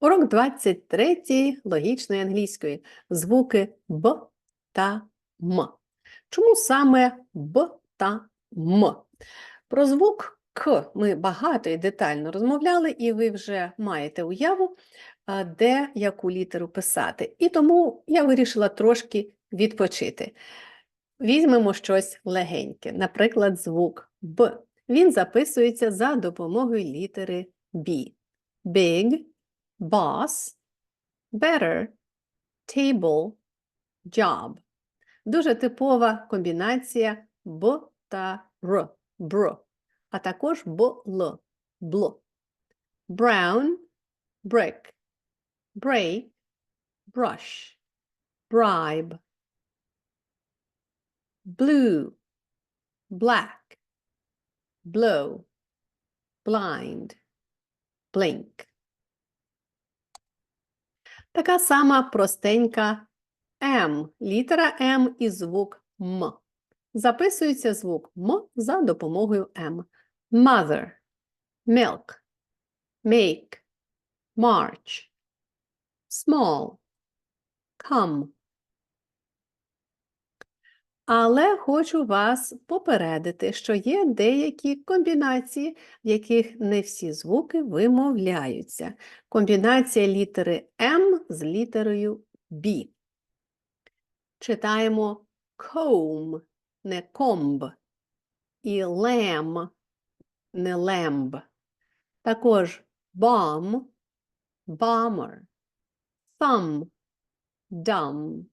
Урок 23 логічної англійської. Звуки Б та М. Чому саме Б та М? Про звук К ми багато і детально розмовляли, і ви вже маєте уяву, де яку літеру писати. І тому я вирішила трошки відпочити. Візьмемо щось легеньке, наприклад, звук Б. Він записується за допомогою літери B. Big, boss, better, table, job. Дуже типова комбінація Б та Р, бр, а також бл, бл. Brown, brick, break, brush, bribe. Blue, black, blow, blind, blink. Така сама простенька М, літера М і звук М. Записується звук М за допомогою М. Mother, milk, make, march, small, come. Але хочу вас попередити, що є деякі комбінації, в яких не всі звуки вимовляються. Комбінація літери М з літерою Б. Читаємо comb, не комб, і lamb, не лемб. Також bomb, bomber, thumb, dumb,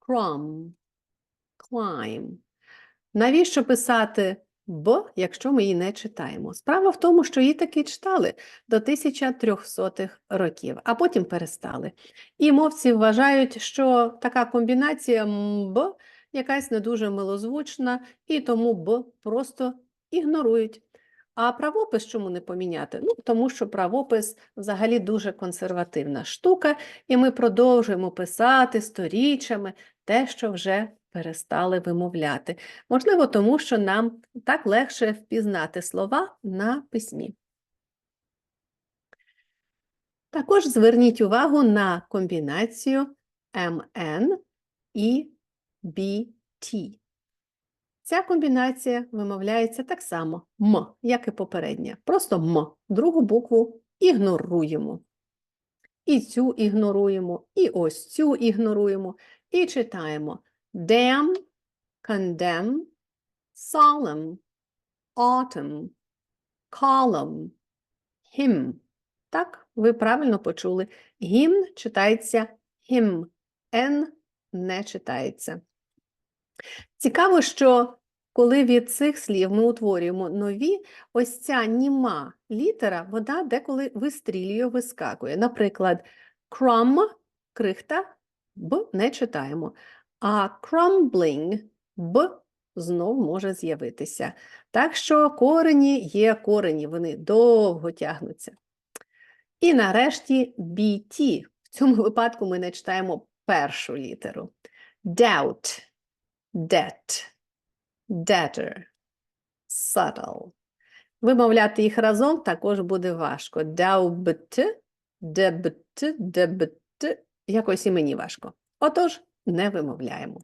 crumb, climb. Навіщо писати Б, якщо ми її не читаємо? Справа в тому, що її таки читали до 1300-х років, а потім перестали. І мовці вважають, що така комбінація Б якась не дуже милозвучна, і тому Б просто ігнорують. А правопис чому не поміняти? Ну, тому що правопис взагалі дуже консервативна штука, і ми продовжуємо писати сторіччями те, що вже перестали вимовляти. Можливо, тому що нам так легше впізнати слова на письмі. Також зверніть увагу на комбінацію MN і BT. Ця комбінація вимовляється так само М, як і попередня. Просто М. Другу букву ігноруємо. І цю ігноруємо, і ось цю ігноруємо. І читаємо damn, condemn, solemn, autumn, column, hymn. Так, ви правильно почули. Гімн читається hymn, Н не читається. Цікаво, що коли від цих слів ми утворюємо нові, ось ця німа літера, вона деколи вистрілює, вискакує. Наприклад, crumb – крихта, б не читаємо, а crumbling – б знов може з'явитися. Так що корені є корені, вони довго тягнуться. І нарешті BT. В цьому випадку ми не читаємо першу літеру. Doubt, debt, debtor, subtle. Вимовляти їх разом також буде важко. Doubt, debt, debt, якось і мені важко. Отож, не вимовляємо.